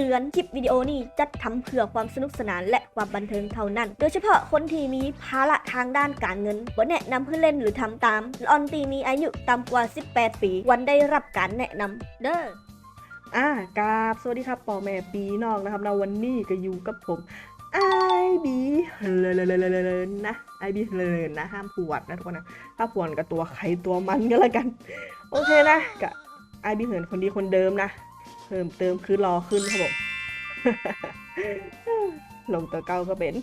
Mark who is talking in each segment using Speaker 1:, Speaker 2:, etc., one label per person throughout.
Speaker 1: เตือนคลิปวิดีโอนี้จัดทำเพื่อความสนุกสนานและความบันเทิงเท่านั้น โดยเฉพาะคนที่มีภาระทางด้านการเงินบ่แนะนำเพื่อเล่นหรือทำตามออนตีมีอายุต่ำกว่า 18 ปี วันได้รับการแนะนำเด้อ
Speaker 2: อ่ากราบสวัสดีครับป่อแม่ปีน้องนะครับนะวันนี้ก็อยู่กับผมไอบีเลนเลนนะไอบีเลนนะห้ามปวดนะทุกคนนะถ้าปวดกับตัวใครตัวมันก็แล้วกัน โอเคนะกับไอบีเหินคนดีคนเดิมนะ เพิ่มเติมคือรอขึ้นครับผมลงตัวเก่าก็เป็น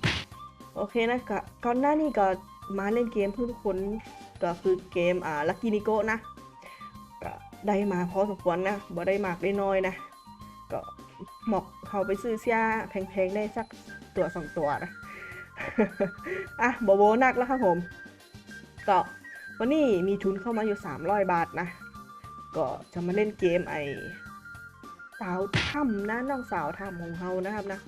Speaker 2: โอเคนะก็ก่อนหน้านี้ก็มาเล่นเกมเพื่อทุกคนก็คือเกมอ่าลักกี้นิโก้นะก็ได้มาพอสมควรนะบ่ได้มากได้น้อยนะ ก็เหมาะเขาไปซื้อเสียแพงๆได้สักตัวสองตัวนะอะโบโบนักแล้วครับผม ก็วันนี้มีทุนเข้ามาอยู่ 300 บาทนะ ก็จะมาเล่นเกมไอ สาวถ้ำนะน้องสาวถ้ำของเขานะครับนะ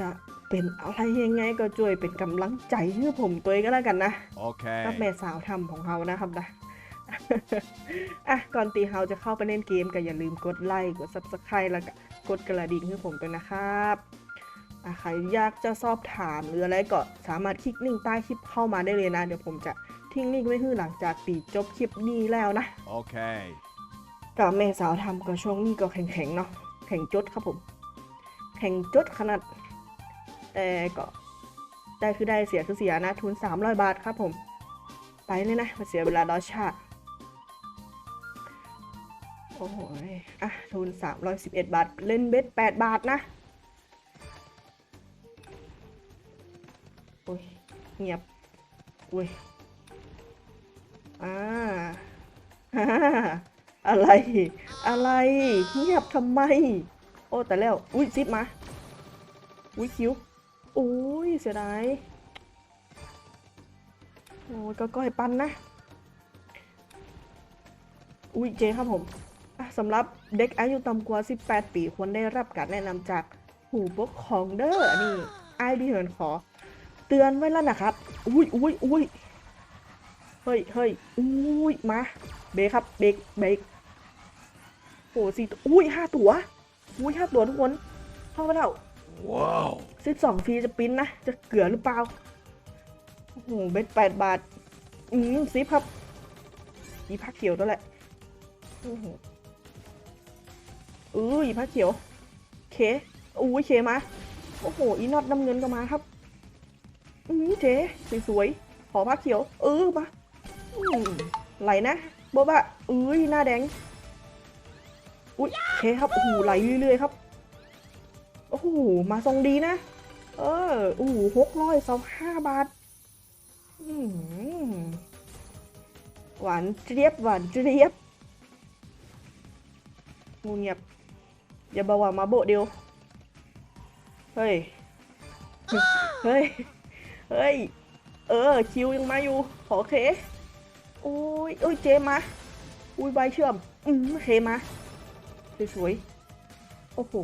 Speaker 2: จะเป็นอะไรยังไงก็ช่วยเป็นกำลังใจให้ผมตัวเองก็แล้วกันนะ
Speaker 3: Okay.
Speaker 2: กับแม่สาวทำของเขานะครับนะอะก่อนตีเฮาจะเข้าไปเล่นเกมก็อย่าลืมกดไลค์กด subscribe แล้วก็กดกระดิ่งให้ผมด้วยนะครับอะใครอยากจะสอบถามหรืออะไรก็สามารถคลิกลิงก์ใต้คลิปเข้ามาได้เลยนะ เดี๋ยวผมจะทิ้งลิงก์ไว้ให้หลังจากปีจบคลิปนี้แล้วนะ
Speaker 3: Okay.
Speaker 2: กับแม่สาวทำก็ช่วงนี้ก็แข็งๆเนาะแข่งจดครับผม แข่งจดขนาด แต่ก็ได้คือได้เสียคือเสียนะ ทุน 300 บาทครับผม ไปเลยนะมาเสียเวลารอชาโอ้โหอะ ทุน 311 บาท เล่นเบ็ด8บาทนะ โอ้ย เงียบอุ้ย อ่าฮ่า อะไร อะไรเงียบทำไม โอ้แต่แล้ว อุ้ยซิปมา อุ้ยคิ้วอุ้ยเสียดาย โอ้ยก็ก้อยปันนะ อุ้ยเจครับผมสำหรับเด็กอายุต่ำกว่า 18 ปีควรได้รับการแนะนำจากผู้ปกครองเด้อนี่ไอดีเหินขอ เตือนไว้แล้วนะครับ อุ้ยอุ้ยอุ้ยเฮ้ยเฮ้ยอุ้ยมา เบรกครับ เบรกเบรก สี่ตัวอุ้ยห้าตัวอุ้ยห้าตัวทุกคนเข้ามาแล้ว
Speaker 3: Whoa.
Speaker 2: ซิปสองฟรีจะปริ้นนะ จะเกลือหรือเปล่าโอ้โหเบ็ดแปดบาท อืมซิปครับอีพักเขียวตัวแหละโอ้โหอืออีพักเขียว เคอู้ยเคมา โอ้โห อีน็อตน้ำเงินก็มาครับ อืมเจสวยๆขอพักเขียว เออมาอืมไหลนะโบบะเอ้ยหน้าแดง อุ้ยเคครับโอ้โหไหลเรื่อยๆครับโอ้โหมาทรงดีนะ เออโอ้โหหกร้อยสองห้าบาทอืมหวานเจี๊ยบหวานเจี๊ยบงูเงียบอย่าบอกว่ามาโบเดียว เฮ้ย เฮ้ย เฮ้ย เออ คิวยังมาอยู่ ขอเคโอ้ยโอ้ยเจมา อุ้ยใบเชื่อม อืมเคมา สวยๆ โอ้โห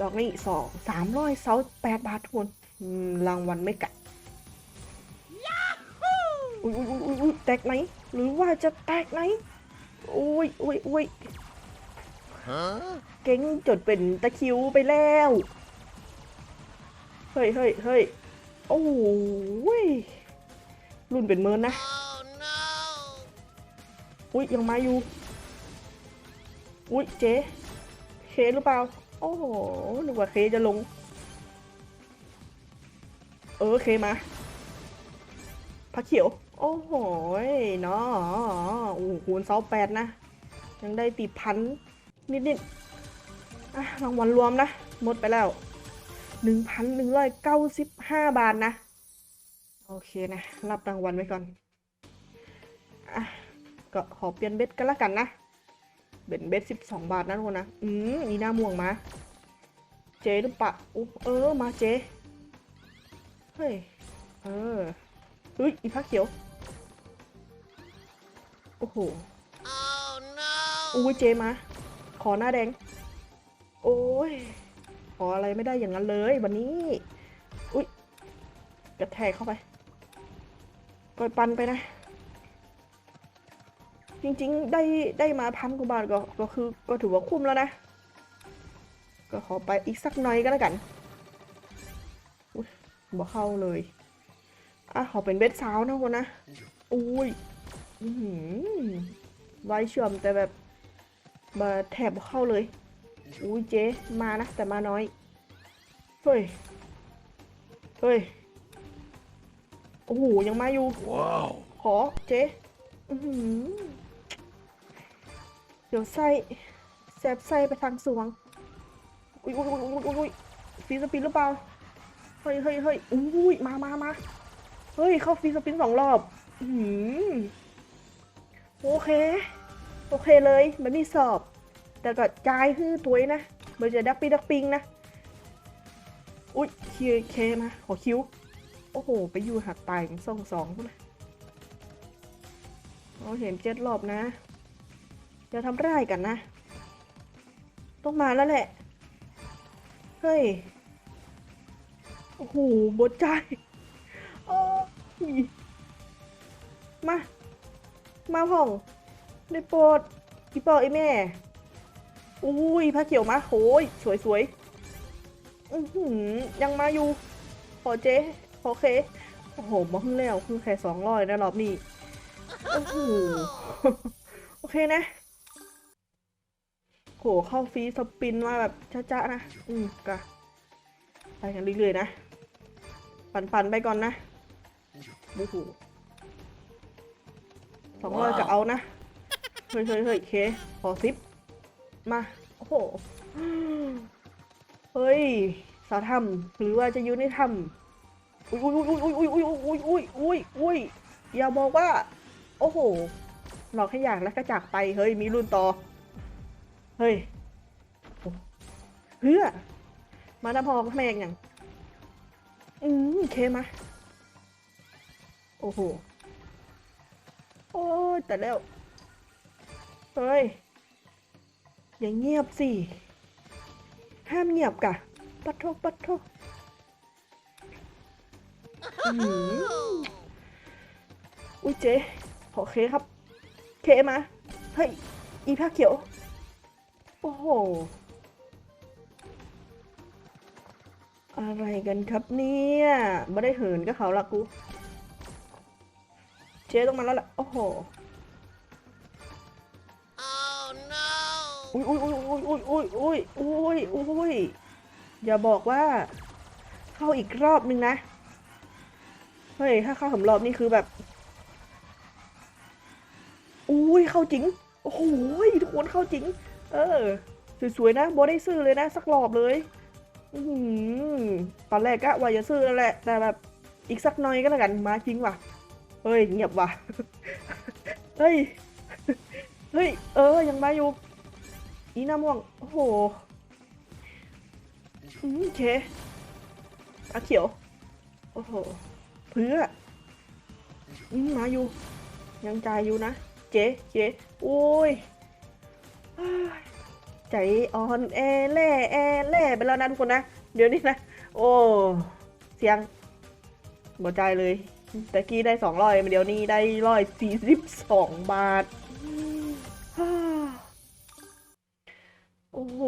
Speaker 2: ดอกนี้สองสามร้อยเซาแปดบาททุกคนอืมรางวัลไม่กัดอุ้ยอุ้ยอุ้ยอุ้ยแตกไหมหรือว่าจะแตกไหมอุ้ยอุ้ยอุ้ย
Speaker 3: Huh?
Speaker 2: เก่งจดเป็นตะคริวไปแล้ว เฮ้ยเฮ้ยเฮ้ยโอ้ยรุ่นเป็นเมินนะ อุ้ยยังมาอยู่ อุ้ยเจ๊เคหรือเปล่า โอ้โหนึกว่าเคจะลง เออเคมาพักเขียว โอ้โหเนาะโอ้โหคูณเสาแปดนะ ยังได้ตีพันนิดนิดๆอะรางวัลรวมนะ หมดไปแล้วหนึ่งพันหนึ่งร้อยเก้าสิบห้าบาทนะ โอเคนะ รับรางวัลไว้ก่อน อะ ก็ขอเปลี่ยนเบ็ดกันละกันนะ เบ็ดเบ็ดสิบสองบาทนะทุกคนนะ อืมอีหน้าม่วงมา เจหรือปะอุ๊เออ มาเจเฮ้ย เออเฮ้ย อีพักเขียว โอ้โห
Speaker 3: Oh no.
Speaker 2: อุ้ยเจมา ขอหน้าแดง โอ้ย ขออะไรไม่ได้อย่างนั้นเลยวันนี้ อุ้ยกระแทกเข้าไปปล่อยปันไปนะ จริงๆ ได้ได้มาพันกว่าบาทก็ก็คือก็ถือว่าคุ้มแล้วนะ ก็ขอไปอีกสักหน่อยก็แล้วกันอุ๊ยบ่เข้าเลย อะขอเป็นเบ็ดสาวนะคนนะ อุ้ยอือหือไว้เชื่อมแต่แบบมาแถบบ่เข้าเลย อุ้ยเจ๊มานะ แต่มาน้อย เฮ้ย เฮ้ย โอ้โห ยังมาอยู่
Speaker 3: Wow.
Speaker 2: ขอเจ๊ อือหือเดี๋ยวไส้แซบไส้ไปทางสวง อุ้ยอุ้ยอุ้ยอุ้ยอุ้ยฟีสปินหรือเปล่า เฮ้ยเฮ้ยเฮ้ยอุ้ยมามามาเฮ้ย เข้าฟีสปินสองรอบ อือหือโอเค โอเคเลยมันมีสอบ แต่ก็จายคือตัวเองนะมันจะดักปีดักปิงนะ อุ้ยเคเคมาขอคิวโอ้โห ไปอยู่หักตายของสองสองพุ่นนะเราเห็นเจ็ดรอบนะ อย่าทำไรกันนะ ต้องมาแล้วแหละ เฮ้ย โอ้โหบดใจโอ้ยมา มาพ่องได้โปรดอีปอไอแม่ อุ้ยผ้าเขียวมาโหยสวยสวยๆอือยังมาอยู่ ขอเจ๊โอเค โอ้โหมาขึ้นแล้วคือแค่สองร้อยนะรอบนี้ โอ้โห โอเคนะ เข้าฟีสปินมาแบบจ้าๆนะ อืมกะไปกันเรื่อยๆนะ ปั่นๆไปก่อนนะโอ้โหสองร้อยก็เอานะ เฮ้ยเฮ้ยเฮ้ยเค ขอซิป มา โอ้โห เฮ้ย สาวถ้ำหรือว่าจะอยู่ในถ้ำอุ้ยอุ้ยอุ้ยอุ้ยอุ้ยอุ้ยอุ้ยอุ้ยอุ้ยอุ้ยอย่าบอกว่า โอ้โหหลอกให้อยากแล้วก็จากไป เฮ้ย มีรุ่นต่อ เฮ้ยเพื่อมาดามพอแม่งอย่างอืมเคมาโอ้โห โอ้ยแต่แล้ว เฮ้ย อย่าเงียบสิ ห้ามเงียบกะ ปัดโทปัดโทอื้อหืออุ้ยเจ๊ขอเคครับ เคมา เฮ้ย อีผ้าเขียว อ้โห อะไรกันครับเนี่ยไม่ได้เหินก็เขาละกู เจ๊ต้องมาแล้วล่ะ โอ้โห
Speaker 3: Oh no.
Speaker 2: อุ้ยอุ้ยอุ้ยอุ้ยอุ้ยอุ้ยอุ้ยอุ้ยอุ้ยอย่าบอกว่า เข้าอีกรอบนึงนะ เฮ้ย ถ้าเข้าสำรอบนี่คือแบบ อุ้ยเข้าจริง โอ้โหทุกคนเข้าจริง เออ สวยๆนะโบได้ซื้อเลยนะสักรอบเลยอือหือตอนแรกก็ว่าจะซื้อแล้วแหละ แต่แบบอีกสักหน่อยก็แล้วกันมาจริงว่ะ เฮ้ยเงียบว่ะ เฮ้ย เฮ้ย เออ ยังมาอยู่ อีน้าม่วง โอ้โหอืมโอเคอาเขียว โอ้โห เพื่ออืมมาอยู่ ยังใจอยู่นะ เจ๊เจ๊โอ้ย ใจอ่อนแอแล่แอแล่ไปแล้วนะทุกคนนะ เดี๋ยวนี้นะ โอ้เสียงหัวใจเลยต่กี้ได้สองร้อยเดี๋ยวนี้ได้ร้อยสี่สิบสองบาท โอ้โห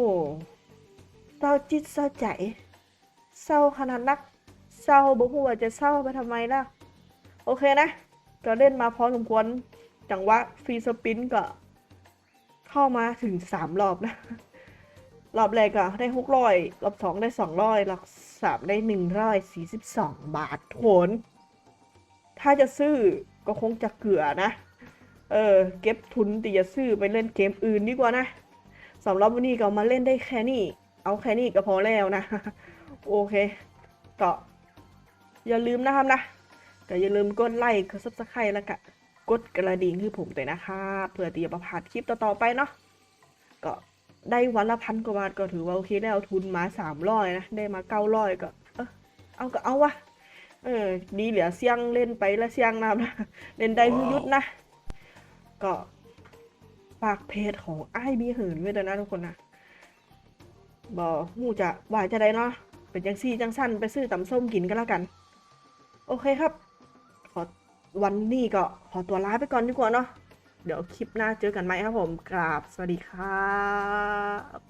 Speaker 2: เศร้าจิตเศร้าใจเศร้าขนาดนักเศร้าบอกว่าจะเศร้าไปทำไมล่ะ โอเคนะ ก็เล่นมาพอสมควร จังหวะฟรีสปินก็ เข้ามาถึงสามรอบนะ รอบแรกก็ได้หกร้อยรอบสองได้สองร้อยรอบสามได้หนึ่งร้อยสี่สิบสองบาทโถนถ้าจะซื้อก็คงจะเกลือนะ เออ เก็บทุนตีจะซื้อไปเล่นเกมอื่นดีกว่านะสำหรับวันนี้ก็มาเล่นได้แค่นี้ เอาแค่นี้ก็พอแล้วนะ โอเค ก็อย่าลืมนะครับนะก็อย่าลืมกดไลค์กดซับสไครต์แล้วก็ กดกระดิ่งให้ผมด้วยนะคะ เพื่อที่จะประพาดคลิปต่อๆไปเนาะก็ได้วันละพันกว่าบาทก็ถือว่าโอเคได้เอาทุนมาสามร้อยนะได้มาเก้าร้อยก็เออเอาก็เอาวะเออดีเหลือเสียงเล่นไปแล้วเสียงนำนะเล่นได้คือยุดนะ ก็ฝากเพจของไอ้บีเหินไว้ด้วยนะทุกคนนะบอหมูจะว่าจะได้เนาะเป็นจังซี่จังสั้นไปซื้อตำส้มกินก็แล้วกัน โอเคครับ วันนี้ก็ขอตัวลาไปก่อนดีกว่าเนาะเดี๋ยวคลิปหน้าเจอกันไหมครับผมกราบสวัสดีครับ